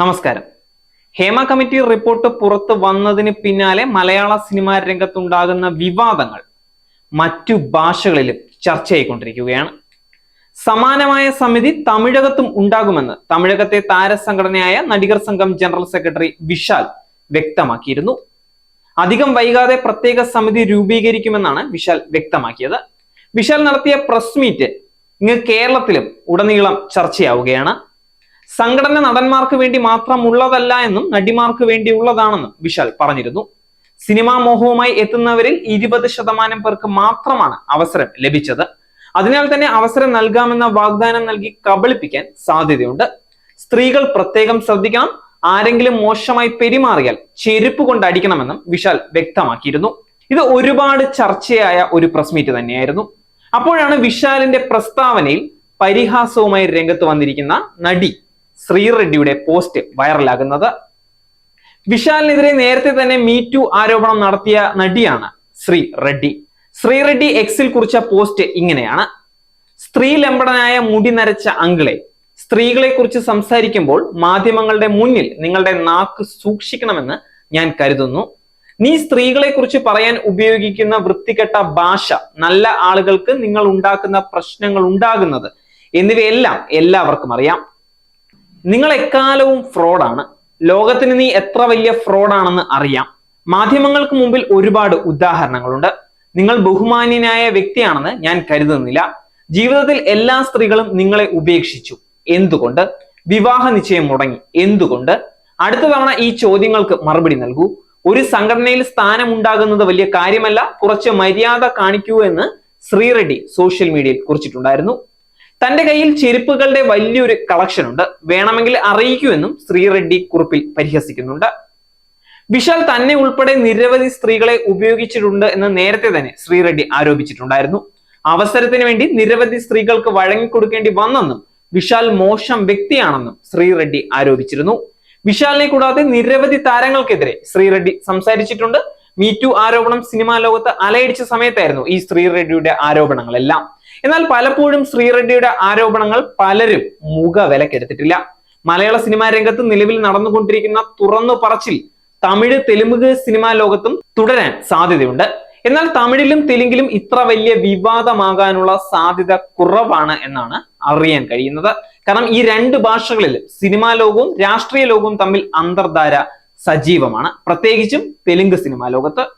നമസ്കാരം. Hema committee report പുറത്തു വന്നതിന് പിന്നാലെ മലയാള സിനിമാ രംഗത്തുണ്ടാകുന്ന വിവാദങ്ങൾ മറ്റു ഭാഷകളിലും ചർച്ചയായിക്കൊണ്ടിരിക്കുകയാണ് സമാനമായ സമിതി തമിഴകത്തും ഉണ്ടാകുമെന്ന് തമിഴകത്തെ താരസംഘടനയായ നടികർ സംഘം ജനറൽ സെക്രട്ടറി വിശാൽ വ്യക്തമാക്കിയിരുന്നു. അധികം വൈകാതെ പ്രത്യേക സമിതി രൂപീകരിക്കുമെന്നാണ് വിശാൽ വ്യക്തമാക്കിയത്. വിശാൽ നടത്തിയ പ്രസ് മീറ്റ് ഇങ്ങ് കേരളത്തിലും ഉടനീളം ചർച്ചയാവുകയാണ്. സംഘടന നടന്മാർക്ക് വേണ്ടി മാത്രം ഉള്ളതല്ല എന്നും നടിമാർക്ക് വേണ്ടിയുള്ളതാണെന്നും വിശാൽ പറഞ്ഞിരുന്നു. സിനിമാ മോഹവുമായി എത്തുന്നവരിൽ ഇരുപത് ശതമാനം പേർക്ക് മാത്രമാണ് അവസരം ലഭിച്ചത്. അതിനാൽ തന്നെ അവസരം നൽകാമെന്ന വാഗ്ദാനം നൽകി കബളിപ്പിക്കാൻ സാധ്യതയുണ്ട്. സ്ത്രീകൾ പ്രത്യേകം ശ്രദ്ധിക്കണം. ആരെങ്കിലും മോശമായി പെരുമാറിയാൽ ചെരുപ്പ് കൊണ്ട് അടിക്കണമെന്നും വിശാൽ വ്യക്തമാക്കിയിരുന്നു. ഇത് ഒരുപാട് ചർച്ചയായ ഒരു പ്രസ് മീറ്റ് തന്നെയായിരുന്നു. അപ്പോഴാണ് വിശാലിന്റെ പ്രസ്താവനയിൽ പരിഹാസവുമായി രംഗത്ത് വന്നിരിക്കുന്ന നടി ശ്രീറെഡ്ഡിയുടെ പോസ്റ്റ് വൈറലാകുന്നത് വിശാലിനെതിരെ നേരത്തെ തന്നെ മീറ്റു ആരോപണം നടത്തിയ നടിയാണ് ശ്രീ റെഡ്ഡി ശ്രീ റെഡ്ഡി എക്സിൽ കുറിച്ച പോസ്റ്റ് ഇങ്ങനെയാണ്. സ്ത്രീ ലംബടനായ മുടി നരച്ച അങ്കിളെ സ്ത്രീകളെ കുറിച്ച് സംസാരിക്കുമ്പോൾ മാധ്യമങ്ങളുടെ മുന്നിൽ നിങ്ങളുടെ നാക്ക് സൂക്ഷിക്കണമെന്ന് ഞാൻ കരുതുന്നു. നീ സ്ത്രീകളെ കുറിച്ച് പറയാൻ ഉപയോഗിക്കുന്ന വൃത്തികെട്ട ഭാഷ നല്ല ആളുകൾക്ക് നിങ്ങൾ ഉണ്ടാക്കുന്ന പ്രശ്നങ്ങൾ ഉണ്ടാകുന്നത് എന്നിവയെല്ലാം എല്ലാവർക്കും അറിയാം. നിങ്ങൾ എക്കാലവും ഫ്രോഡാണ്. ലോകത്തിന് നീ എത്ര വലിയ ഫ്രോഡാണെന്ന് അറിയാം. മാധ്യമങ്ങൾക്ക് മുമ്പിൽ ഒരുപാട് ഉദാഹരണങ്ങളുണ്ട്. നിങ്ങൾ ബഹുമാന്യനായ വ്യക്തിയാണെന്ന് ഞാൻ കരുതുന്നില്ല. ജീവിതത്തിൽ എല്ലാ സ്ത്രീകളും നിങ്ങളെ ഉപേക്ഷിച്ചു. എന്തുകൊണ്ട്? വിവാഹ നിശ്ചയം മുടങ്ങി. എന്തുകൊണ്ട്? അടുത്ത തവണ ഈ ചോദ്യങ്ങൾക്ക് മറുപടി നൽകൂ. ഒരു സംഘടനയിൽ സ്ഥാനമുണ്ടാകുന്നത് വലിയ കാര്യമല്ല. കുറച്ച് മര്യാദ കാണിക്കൂ എന്ന് ശ്രീറെഡ്ഡി സോഷ്യൽ മീഡിയയിൽ കുറിച്ചിട്ടുണ്ടായിരുന്നു. തന്റെ കയ്യിൽ ചെരുപ്പുകളുടെ വലിയൊരു കളക്ഷൻ ഉണ്ട്. വേണമെങ്കിൽ അറിയിക്കൂ എന്നും ശ്രീറെഡ്ഡി കുറിപ്പിൽ പരിഹസിക്കുന്നുണ്ട്. വിശാൽ തന്നെ ഉൾപ്പെടെ നിരവധി സ്ത്രീകളെ ഉപയോഗിച്ചിട്ടുണ്ട് എന്ന് നേരത്തെ തന്നെ ശ്രീ റെഡ്ഡി ആരോപിച്ചിട്ടുണ്ടായിരുന്നു. അവസരത്തിന് വേണ്ടി നിരവധി സ്ത്രീകൾക്ക് വഴങ്ങിക്കൊടുക്കേണ്ടി വന്നെന്നും വിശാൽ മോശം വ്യക്തിയാണെന്നും ശ്രീ റെഡ്ഡി ആരോപിച്ചിരുന്നു. വിശാലിനെ കൂടാതെ നിരവധി താരങ്ങൾക്കെതിരെ ശ്രീ റെഡ്ഡി സംസാരിച്ചിട്ടുണ്ട്. മീറ്റു ആരോപണം സിനിമാ ലോകത്ത് അലയടിച്ച സമയത്തായിരുന്നു ഈ ശ്രീ റെഡ്ഡിയുടെ ആരോപണങ്ങളെല്ലാം. എന്നാൽ പലപ്പോഴും ശ്രീറെഡ്ഡിയുടെ ആരോപണങ്ങൾ പലരും മുഖവിലക്കെടുത്തിട്ടില്ല. മലയാള സിനിമാ രംഗത്ത് നിലവിൽ നടന്നുകൊണ്ടിരിക്കുന്ന തുറന്നു പറച്ചിൽ തമിഴ് തെലുങ്ക് സിനിമാ ലോകത്തും തുടരാൻ സാധ്യതയുണ്ട്. എന്നാൽ തമിഴിലും തെലുങ്കിലും ഇത്ര വലിയ വിവാദമാകാനുള്ള സാധ്യത കുറവാണ് എന്നാണ് അറിയാൻ കഴിയുന്നത്. കാരണം ഈ രണ്ട് ഭാഷകളിലും സിനിമാ ലോകവും രാഷ്ട്രീയ ലോകവും തമ്മിൽ അന്തർധാര സജീവമാണ്. പ്രത്യേകിച്ചും തെലുങ്ക് സിനിമാ ലോകത്ത്.